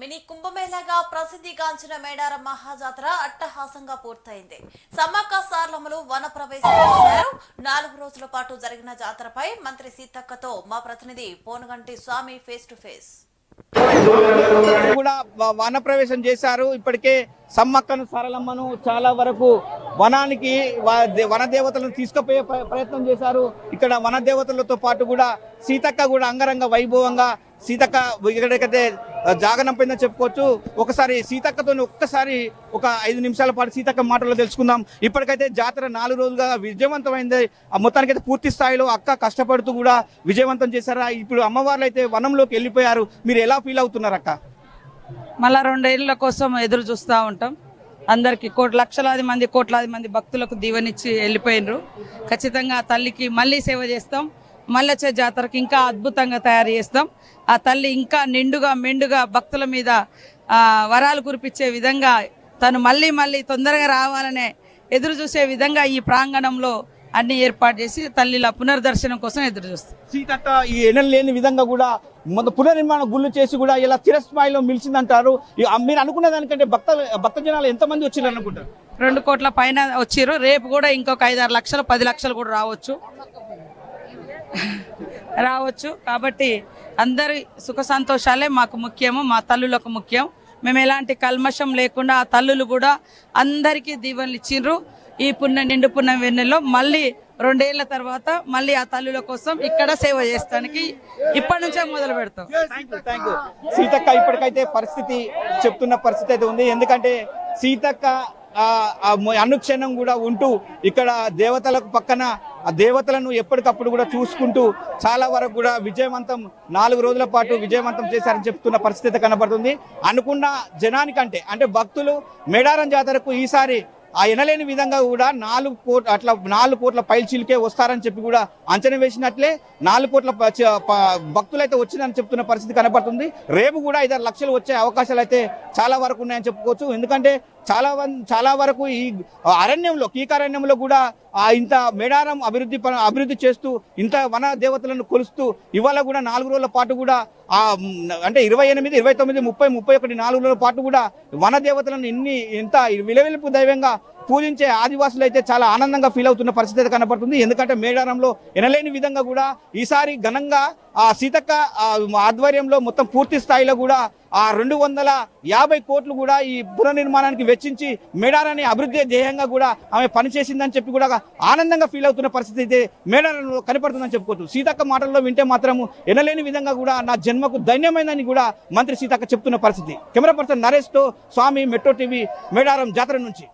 Mini కుంభమేళాగా ప్రసిద్ధిగాంచిన మేడారం మహాజాతర అట్టహాసంగా పూర్తయింది. సమ్మక్క సార్లమ్మలు వన ప్రవేశం చేశారు నాలుగు రోజుల పాటు జరిగిన జాతరపై మంత్రి సీతక్కతో మా ప్రతినిధి Ponuganti Swamy face to face కూడా వన వనప్రవేశం చేశారు. ఇప్పటికే సమ్మక్కను సరళమ్మను చాలా వరకు వనానికి వన దేవతలను తీసుకుపోయే ప్రయత్నం చేశారు. ఇక్కడ వన దేవతలతో పాటు కూడా సీతక్క కూడా అంగరంగ వైభవంగా సీతక్క ఎక్కడికైతే జాగనంపోయిందని చెప్పుకోవచ్చు. ఒకసారి సీతక్కతో ఒక్కసారి ఒక ఐదు నిమిషాల పాటు సీతక్క మాటల్లో తెలుసుకుందాం. ఇప్పటికైతే జాతర నాలుగు రోజులుగా విజయవంతమైంది. ఆ మొత్తానికైతే పూర్తి స్థాయిలో అక్క కష్టపడుతూ కూడా విజయవంతం చేశారా? ఇప్పుడు అమ్మవార్లు అయితే వనంలోకి వెళ్ళిపోయారు. మీరు ఎలా ఫీల్ అవుతున్నారు అక్క? మళ్ళా రెండేళ్ళ కోసం ఎదురు చూస్తూ ఉంటాం. అందరికీ కోటి లక్షలాది మంది కోట్లాది మంది భక్తులకు దీవెనిచ్చి వెళ్ళిపోయినరు. ఖచ్చితంగా తల్లికి మళ్ళీ సేవ చేస్తాం. మళ్ళీ వచ్చే జాతరకి ఇంకా అద్భుతంగా తయారు చేస్తాం. ఆ తల్లి ఇంకా నిండుగా మెండుగా భక్తుల మీద వరాలు కురిపించే విధంగా తను మళ్ళీ మళ్ళీ తొందరగా రావాలనే ఎదురు చూసే విధంగా ఈ ప్రాంగణంలో అన్ని ఏర్పాటు చేసి తల్లిల పునర్దర్శనం కోసం ఎదురు చూస్తాం. సీతక్క ఈ ఎనలు లేని విధంగా కూడా మొన్న పునర్నిర్మాణ గుళ్ళు చేసి కూడా ఇలా ఈ- ఆ మీరు అనుకున్న దానికంటే భక్త భక్త జనాలు ఎంతమంది వచ్చిండ్రు అనుకుంటారు? రెండు కోట్ల పైన వచ్చిర్రు. రేపు కూడా ఇంకొక ఐదారు లక్షలు పది లక్షలు కూడా రావచ్చు. రావచ్చు. కాబట్టి అందరి సుఖ సంతోషాలే మాకు ముఖ్యము మా తల్లులకు ముఖ్యం. మేము ఎలాంటి కల్మషం లేకుండా ఆ తల్లులు కూడా అందరికీ దీవెనలు ఇచ్చిండ్రు. ఈ పుణ్య నిండు పుణ్యం వెన్నెల్లో మళ్ళీ రెండేళ్ళ తర్వాత మళ్ళీ ఆ తల్లుల కోసం ఇక్కడ సేవ చేస్తానికి ఇప్పటి నుంచే మొదలు పెడతాం. థ్యాంక్ యూ సీతక్క ఇప్పటికైతే పరిస్థితి చెప్తున్న పరిస్థితి అయితే ఉంది. ఎందుకంటే సీతక్క అనుక్షణం కూడా ఉంటూ ఇక్కడ దేవతలకు పక్కన ఆ దేవతలను ఎప్పటికప్పుడు కూడా చూసుకుంటూ చాలా వరకు కూడా విజయవంతం నాలుగు రోజుల పాటు విజయవంతం చేశారని చెప్తున్న పరిస్థితి కనబడుతుంది. అనుకున్న జనానికంటే అంటే భక్తులు మేడారం జాతరకు ఈసారి ఆ ఎనలేని విధంగా కూడా నాలుగు కోట్ల అట్లా నాలుగు కోట్ల పైల్చీలకే వస్తారని చెప్పి కూడా అంచనా వేసినట్లే నాలుగు కోట్ల ప- చ- ప- భక్తులైతే వచ్చిందని చెప్తున్న పరిస్థితి కనపడుతుంది రేపు కూడా ఐదారు లక్షలు వచ్చే అవకాశాలు అయితే చాలా వరకు ఉన్నాయని చెప్పుకోవచ్చు. ఎందుకంటే చాలా చాలా వరకు ఈ అరణ్యంలో కీకారణ్యంలో కూడా ఆ ఇంత మేడారం అభివృద్ధి ప- అభివృద్ధి చేస్తూ ఇంత వన దేవతలను కొలుస్తూ ఇవాళ కూడా నాలుగు రోజుల పాటు కూడా ఆ అంటే ఇరవై ఎనిమిది ఇరవై తొమ్మిది ముప్పై ముప్పై ఒకటి నాలుగులో పాటు కూడా వన దేవతలను ఎన్ని ఎంత విలవిలుపు దైవంగా పూజించే ఆదివాసులు అయితే చాలా ఆనందంగా ఫీల్ అవుతున్న పరిస్థితి అయితే కనపడుతుంది. ఎందుకంటే మేడారంలో ఎనలేని విధంగా కూడా ఈసారి ఘనంగా ఆ సీతక్క ఆధ్వర్యంలో మొత్తం పూర్తి స్థాయిలో కూడా ఆ రెండు వందల యాభై కోట్లు కూడా ఈ పునర్నిర్మాణానికి వెచ్చించి మేడారాన్ని అభివృద్ధి ధ్యేయంగా కూడా ఆమె పనిచేసిందని చెప్పి కూడా ఆనందంగా ఫీల్ అవుతున్న పరిస్థితి అయితే మేడారంలో కనపడుతుందని చెప్పుకోవచ్చు. సీతక్క మాటల్లో వింటే మాత్రము ఎనలేని విధంగా కూడా నా జన్మకు ధన్యమైందని కూడా మంత్రి సీతక్క చెప్తున్న పరిస్థితి. కెమెరా పర్సన్ నరేష్తో స్వామి మెట్రో టీవీ మేడారం జాతర నుంచి.